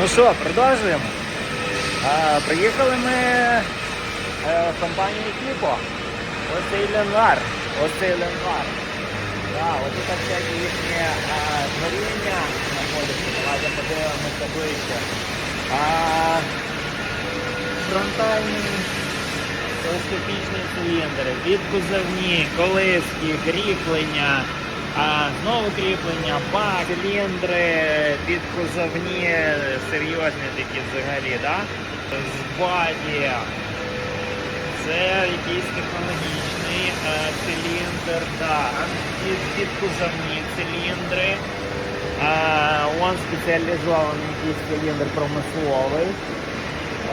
Ну що, продовжуємо. А, приїхали ми е, в компанію Кіпо. Ось цей Ленар. Ось цей Ленар. Да, ось тут всякі їхні творіння знаходяться. Давайте подивимося ближче. А, фронтальний телескопічний циліндр, відкузовні, колиски, кріплення, а, знову кріплення, бак, циліндри, підкузовні, серйозні такі взагалі, да? з баді. Це якийсь технологічний е, циліндр, да. під, підкузовні циліндри. Е, он спеціалізований якийсь циліндр промисловий.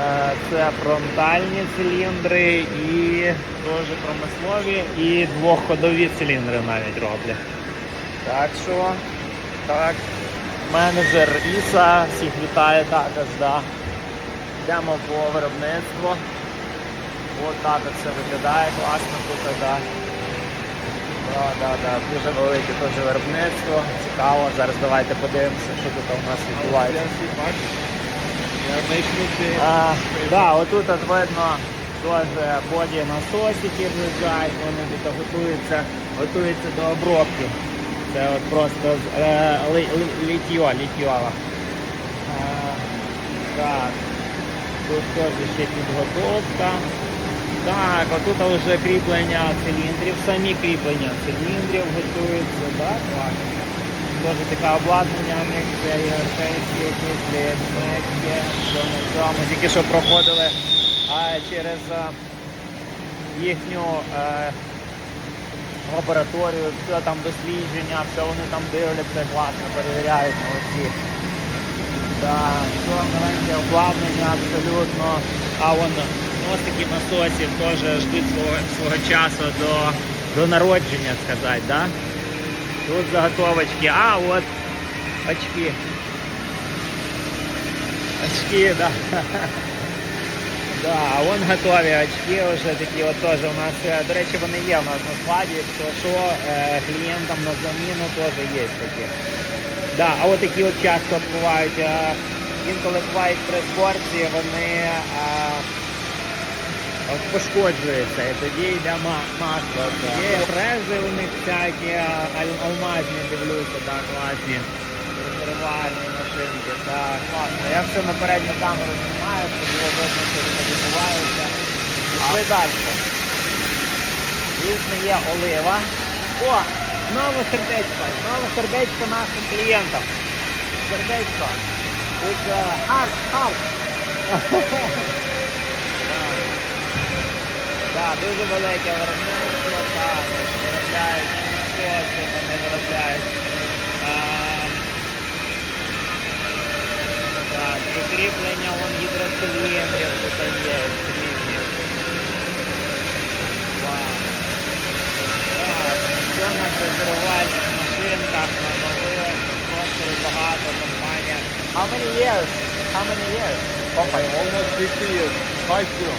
Е, Це фронтальні циліндри і теж промислові, і двохходові циліндри навіть роблять. Так що, так, менеджер Іса всіх вітає також, да. Йдемо по виробництву. От так все виглядає, класно тут, да. Да, да, да. Дуже велике теж виробництво, цікаво. Зараз давайте подивимося, що тут у нас відбувається. А, да, отут от видно теж боді насосики виїжджають, вони тут готуються, готуються до обробки. Це от просто е, літьо, літьова. Так, тут теж ще підготовка. Так, отут вже кріплення циліндрів, самі кріплення циліндрів готуються, так, класно. Теж таке обладнання в них, це європейські якісь літметки, що цьому. Тільки що проходили а, через їхню е, лабораторію, все там дослідження, все вони там дивляться, класно, перевіряють молодці. Так, все новеньке обладнання абсолютно. А вон ось такі насосів теж ждуть свого, свого часу до, до народження, сказати, да? Тут заготовочки. А, от очки. Очки, да. Да, а вон готові очки вже такі от теж у нас, е, до речі, вони є у нас на складі, якщо що, е, клієнтам на заміну теж є такі. Да, а от такі от часто бувають, е, інколи бувають при спорті, вони от пошкоджуються, і тоді йде ма- масло. Є фрези у них всякі, алмазні дивлюся, да, класні. Розривальні машинки, так, класно. Я все на передню камеру знімаю, щоб було видно, що тут відбувається. Пішли далі. Звісно, є олива. О, знову сердечко, знову сердечко нашим клієнтам. Сердечко. Тут е, харт, харт. Так, дуже велике виробництво, так, виробляють насоси, вони виробляють. А, так, прикріплення вон гідроциліндрів тут є, різні. Вау. Так, все на фрезерувальних машинках, на нових, просто багато компанія. How many years? How many years? Company? Almost 50 years. Five zero.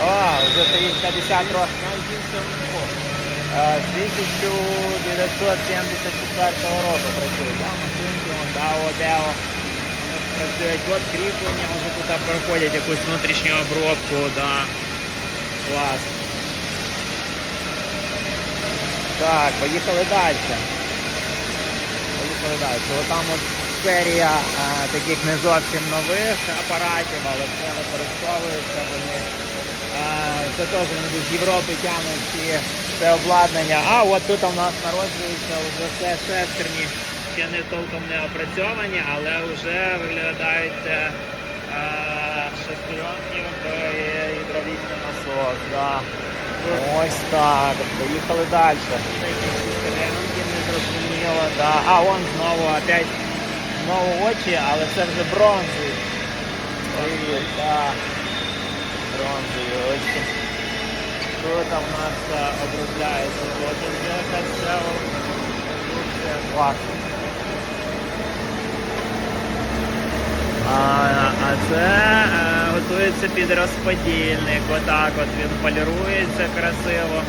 А, вже 50 років. 1974. Е, З 1974 року працюють. Да, машинки, вон, Дао, Део. От кріплення вже тут проходять якусь внутрішню обробку, да. Клас. Так, поїхали далі. Поїхали далі. Отам от серія а, таких не зовсім нових апаратів, але це використовується вони. А, Це теж вони з Європи тягнуть ці це обладнання. А от тут у нас народжується вже все шестерні, ще не толком не опрацьовані, але вже виглядають шестеренки в гідравлічний насос. Да. Ось так. Поїхали далі. Шестеренки не зрозуміло. Да. А вон знову опять знову очі, але це вже бронзові. Ой, так. Бронзові очі. Що там у нас е, обробляється? От вже якась ця продукція класна. А, а це е, готується під розподільник. Отак от він полірується красиво.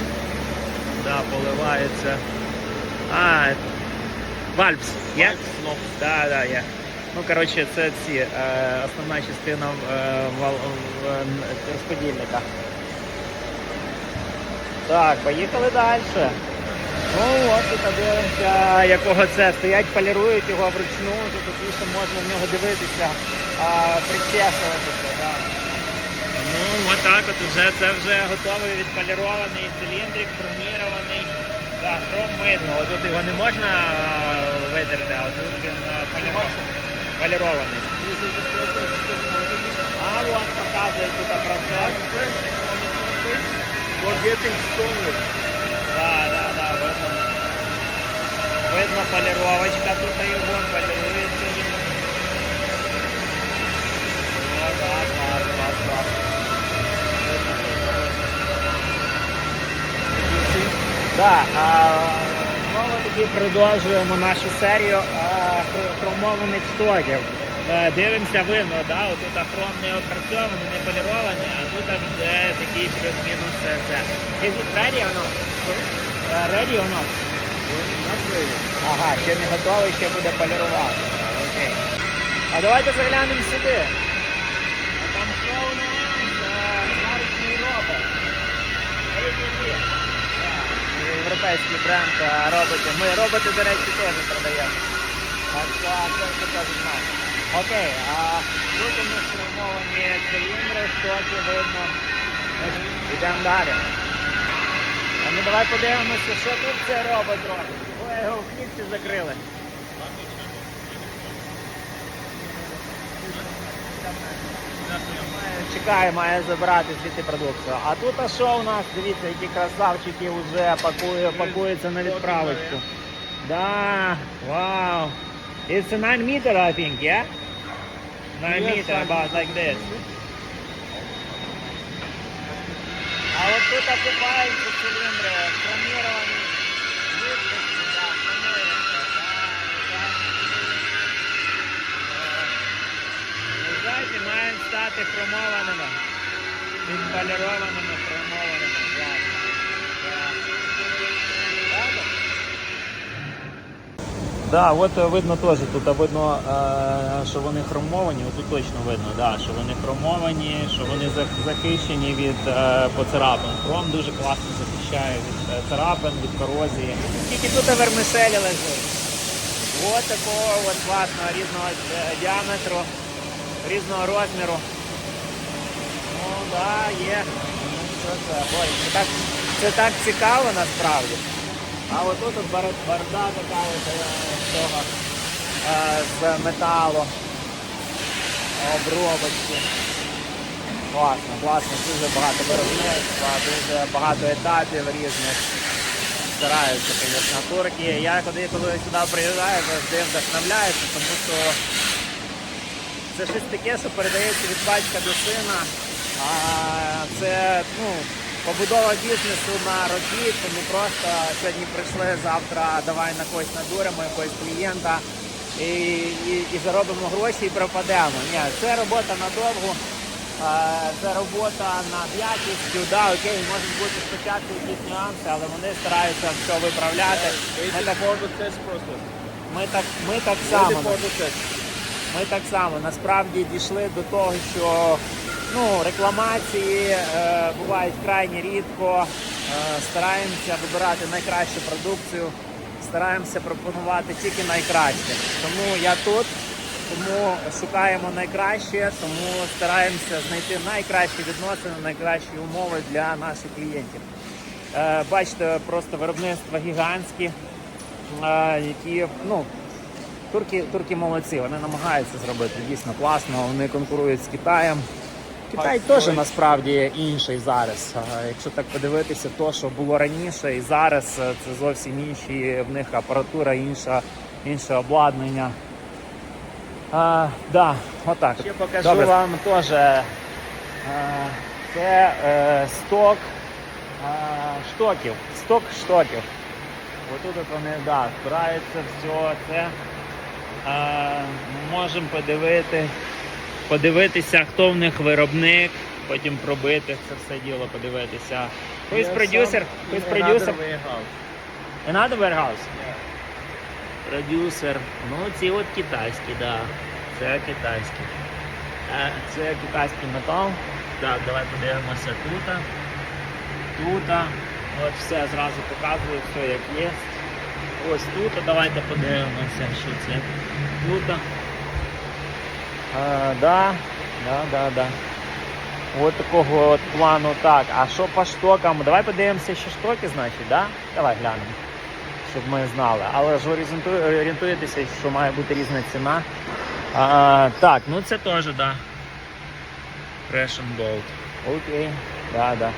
Да, поливається. А, вальпс. Є? No. Да, да, є. Ну, коротше, це ці е, основна частина е, вал- е, розподільника. Так, поїхали далі. Ну от тут дивимося, якого це стоять, полірують його вручну, тут що можна в нього дивитися, а, причесуватися. Да. Ну, от так от вже це вже готовий відполірований циліндрик, промірований. Так, хром видно. Тут його не можна видерти, а тут він полірований. полірований. А от показує тут процес. We're getting stronger. Да, да, да, видно. Видно полировочка тут полирується клас, клас, клас. Да, а, таки продовжуємо нашу серію хромованих стоків. Е, Дивимося, видно, да, отут хром не опрацьований, не полірований, а тут вже такий плюс-мінус. Is it Ready or not? Ага, ще не готовий, ще буде полірувати. Окей. А давайте заглянемо сюди. А там що у нас? Е, робот. Європейський бренд роботів. Ми роботи, до речі, теж продаємо. Так що це все теж знає. Окей, а тут у нас сформовані циліндри, стоки видно. Йдемо далі. А ну давай подивимося, що тут цей робот робить. Ой, його в клітці закрили. Чекає, має забирати звідти продукцію. А тут а що у нас? Дивіться, які красавчики вже пакує, пакуються на відправочку. Да, вау. It's a 9 meter, I think, yeah? 9 meter, about like this. А вот тут осыпаются цилиндры, хромированные. мають стати хромованими, відполірованими, Да, от е, видно теж, тут видно, е, що вони хромовані, тут точно видно, да, що вони хромовані, що вони захищені від е, поцарапин. Хром дуже класно захищає від царапин, від корозії. Скільки тут вермишелі лежить? От такого от класного різного діаметру, різного розміру. Ну да, є. Ну, що це? Ой, це так, це так цікаво насправді. А от тут от бар- така от, е, того, е, з металу. Обробочки. Класно, класно, дуже багато виробництва, дуже багато етапів різних. Стараються, звісно, турки. Я коли, коли сюди приїжджаю, завжди вдохновляюся, тому що це щось таке, що передається від батька до сина. А це ну, побудова бізнесу на роки, тому просто сьогодні прийшли, завтра давай на когось надуримо, якогось клієнта і, і, і заробимо гроші і пропадемо. Ні, це робота надовго, це робота над якістю. Да, окей, можуть бути спочатку якісь нюанси, але вони стараються все виправляти. Ми так, ми так, ми так само. Ми так само насправді дійшли до того, що ну, рекламації е, бувають крайні рідко. Е, стараємося вибирати найкращу продукцію, стараємося пропонувати тільки найкраще. Тому я тут, тому шукаємо найкраще, тому стараємося знайти найкращі відносини, найкращі умови для наших клієнтів. Е, бачите, просто виробництва гігантські, е, які ну, Турки, турки молодці, вони намагаються зробити дійсно класно. Вони конкурують з Китаєм. Китай теж насправді інший зараз. Якщо так подивитися, то що було раніше і зараз е, це зовсім інші в них апаратура, інша, інше обладнання. А, да, отак. Ще покажу Добре. вам теж. е, Це е, сток е, штоків. Сток штоків. Отут от вони да, збираються все це. Е, можемо подивити, подивитися, хто в них виробник, потім пробити це все діло, подивитися. Хтось продюсер, хтось продюсер. another warehouse. Yeah. Продюсер. Ну, ці от китайські, да. Це китайський. Е, Це китайський метал. Так, давай подивимося тут. Тут. От все зразу показую, все як є. Ось тут, давайте подивимося, що це тут. А, да, да, да, да. От такого от плану. Так, а що по штокам? Давай подивимося, що штоки, значить, да? Давай глянемо, щоб ми знали. Але ж орієнту- орієнтуєтеся, що має бути різна ціна. А, так, ну це теж, да. Pressure Bolt. Окей, да, да.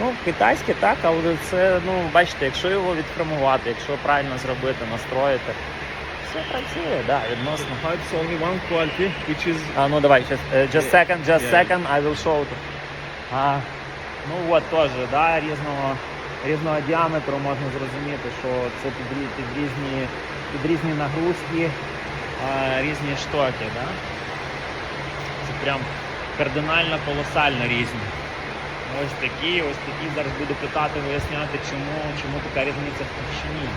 Ну, китайське так, але це, ну, бачите, якщо його відформувати, якщо правильно зробити, настроїти, все працює, да, відносно. It's only one quality, which is А, ну давай, just, uh, just second, just Yeah. second, I will show. you. А, ну от теж, да, різного, різного діаметру можна зрозуміти, що це під, під, різні, під різні нагрузки, а, різні штоки, да? Це прям кардинально, колосально різні. Ось такі, ось такі зараз буду питати, виясняти, чому, чому така різниця в товщині.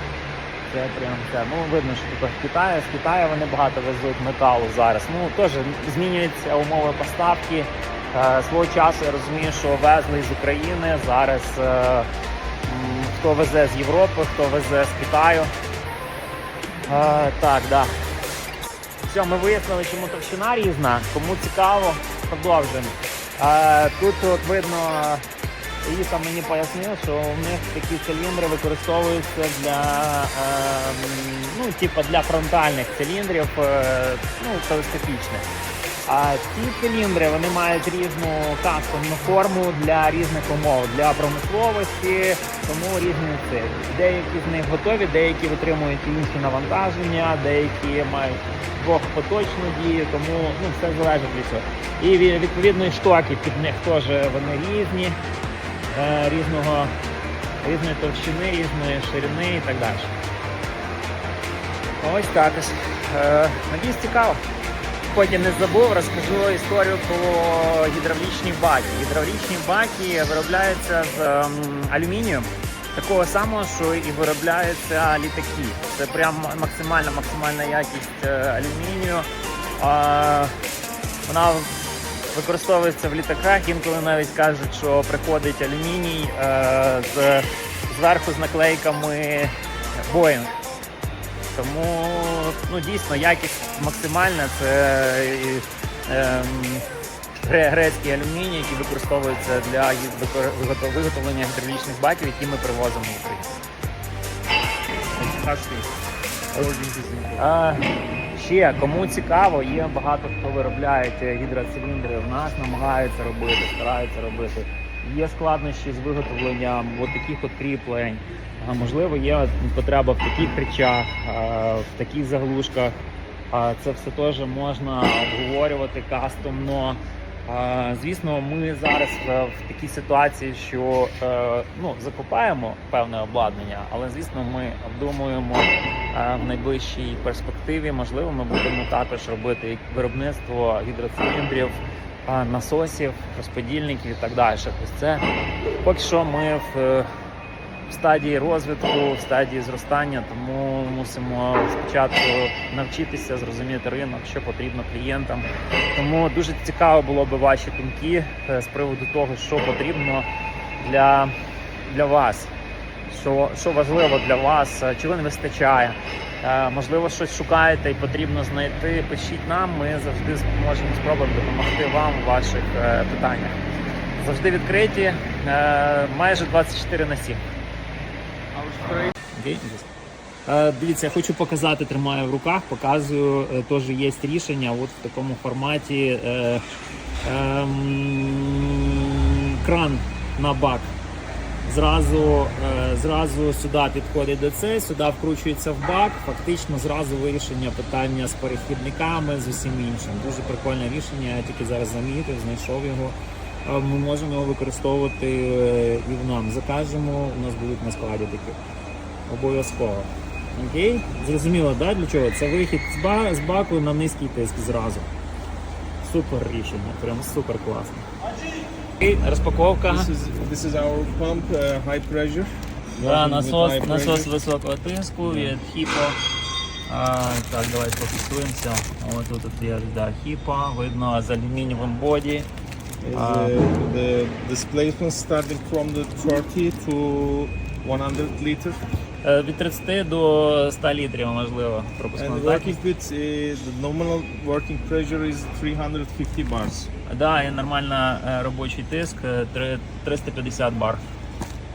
Це прям це. Ну видно, що тут в. З Китаю вони багато везуть металу зараз. Ну теж змінюються умови поставки. Е, свого часу я розумію, що везли з України. Зараз е, хто везе з Європи, хто везе з Китаю. Е, так, да. Все, ми вияснили, чому товщина різна. Кому цікаво, продовжуємо. Е, тут от видно, Іса мені пояснив, що у них такі циліндри використовуються для, е, ну, типу для фронтальних циліндрів, е, ну, телескопічних. А ці циліндри вони мають різну кастомну форму для різних умов, для промисловості, тому різні ці. Деякі з них готові, деякі витримують інші навантаження, деякі мають двохпоточну дію, тому ну, все залежить від цього. І ві- відповідно і штоки під них теж вони різні, різного, різної товщини, різної ширини і так далі. Ось так ось. Е, Надіюсь, цікаво. Потім не забув, розкажу історію про гідравлічні баки. Гідравлічні баки виробляються з ем, алюмінію, такого самого, що і виробляються літаки. Це прям максимальна максимальна якість е, алюмінію. Вона використовується в літаках. Інколи навіть кажуть, що приходить алюміній е, з, зверху з наклейками Boeing. Тому ну, дійсно якість максимальна. Це ем, гре- грецький алюміній, який використовується для виготовлення гідравлічних баків, які ми привозимо в Україну. Ще кому цікаво, є багато хто виробляє гідроциліндри. В нас намагаються робити, стараються робити. Є складнощі з виготовленням от таких от кріплень. Можливо, є потреба в таких речах, в таких заглушках. Це все теж можна обговорювати кастомно. Звісно, ми зараз е, в такій ситуації, що е, ну, закупаємо певне обладнання, але звісно, ми обдумуємо е, в найближчій перспективі. Можливо, ми будемо також робити виробництво гідроциліндрів, насосів, розподільників і так далі. Тобто це поки що ми в стадії розвитку, в стадії зростання, тому мусимо спочатку навчитися зрозуміти ринок, що потрібно клієнтам. Тому дуже цікаво було би ваші думки е, з приводу того, що потрібно для, для вас, що, що важливо для вас, е, чого не вистачає. Е, Можливо, щось шукаєте і потрібно знайти. Пишіть нам, ми завжди зможемо спробуємо допомогти вам у ваших питаннях. Завжди відкриті, майже 24 на 7. our straight. Окей. Е, Дивіться, я хочу показати, тримаю в руках, показую, е, теж є рішення от в такому форматі е, ем, кран на бак. Зразу, е, зразу сюди підходить це, сюди вкручується в бак. Фактично зразу вирішення питання з перехідниками, з усім іншим. Дуже прикольне рішення. Я тільки зараз замітив, знайшов його. Ми можемо його використовувати е, і в нам. Закажемо, у нас будуть на складі такі. Обов'язково. Окей? Зрозуміло, да, для чого? Це вихід з, баку на низький тиск зразу. Супер рішення, прям супер класно. Окей, розпаковка. This is this is our pump, uh, high pressure. Да, насос, насос високого тиску від Hippo. А, так, давайте пофіксуємося. Ось тут от є да, хіпа, видно з алюмінієвим боді. Ah. uh, the displacement starting from the 30 to 100 liter. Е, Від 30 до 100 літрів, можливо, пропускна And здатність. working with uh, the nominal working pressure is 350 bars. Да, і нормальна е, робочий тиск е, три- 350 бар.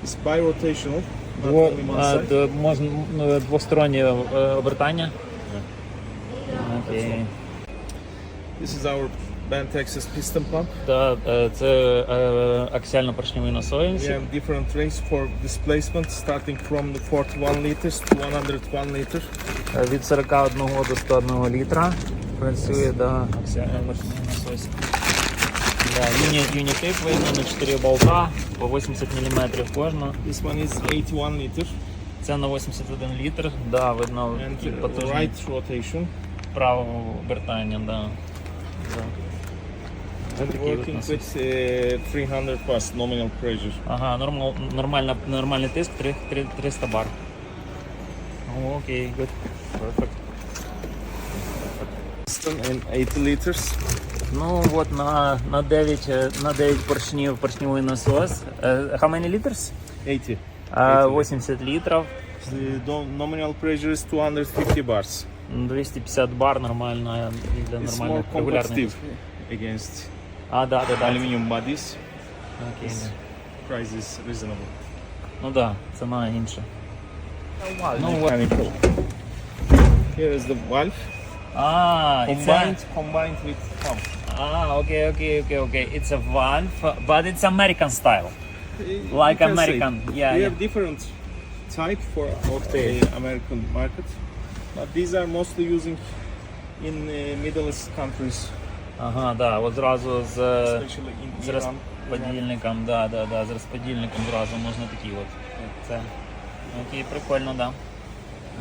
It's bi-rotational, not only one а, side. можна ну, двостороннє е, обертання. Окей. This is our band Texas piston pump. Та, е, це е, аксіально-поршньовий We насоєнці. have different range for displacement starting from the 41 liters to 101 liters. Е, Від 41 до 101 літра працює да, аксіально-поршневий насос. Да, юні, юнітип видно на 4 болта по 80 мм кожна. This one is 81 liters Це на 81 літр. Да, видно and uh, потужний right rotation. правого обертання. Да. Да. Такий от with uh, 300 plus nominal pressure. Ага, нормал, нормальна, нормальний тиск 3, 3, 300 бар. О, Окей, good. Perfect. Piston and 80 liters. Ну от на, на 9, е, на 9 поршнів поршневий насос. Е, How many liters? 80. Е, 80 літрів. The do- nominal pressure is 250 bars. 250 бар нормально для It's more нормальних регулярних. competitive against А, да, да, да. aluminum bodies. Окей. Price is reasonable. Ну да, ціна інша. Ну, Mechanical. Here is the valve А, і combined це... combined with pump. А, окей, окей, окей, окей. It's a valve, but it's American style. You Like can say. American, yeah, We yeah. have different type for the American market, but these are mostly using in uh, Middle East countries, Ага, да, от зразу з, especially in з Iran. розподільником, да, да, да, з розподільником зразу можна такі от. Це. Окей, прикольно, да.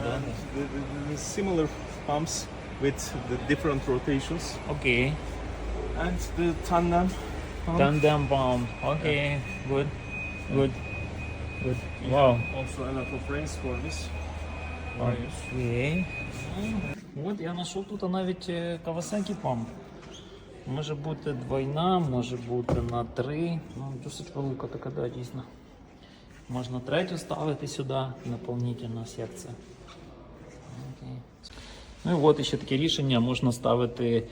Да. And the, the, the similar pumps with the different rotations Окей. and the tandem pump. Tandem pump. Окей, good. Good. Good. We Вау. have Also a lot of range for this. various. Окей. От я знайшов тут навіть е, Kawasaki Pump. Може бути двойна, може бути на три. Ну, досить велика така, да, дійсно. Можна третю ставити сюди, наповнительна секція. Окей. Ну і от ще таке рішення, можна ставити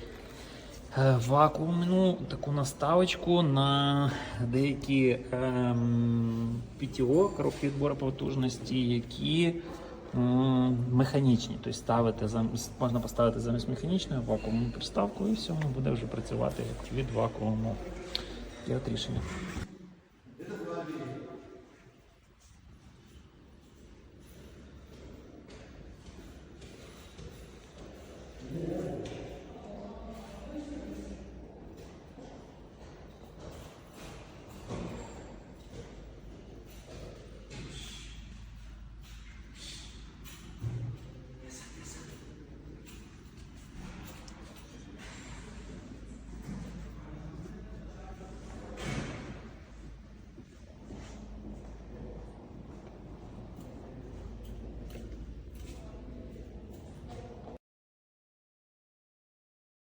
е, вакуумну таку наставочку на деякі ем, PTO, коробки відбору потужності, які механічні. Тобто ставити можна поставити замість механічної вакуумну приставку і все, воно буде вже працювати від вакууму. От рішення.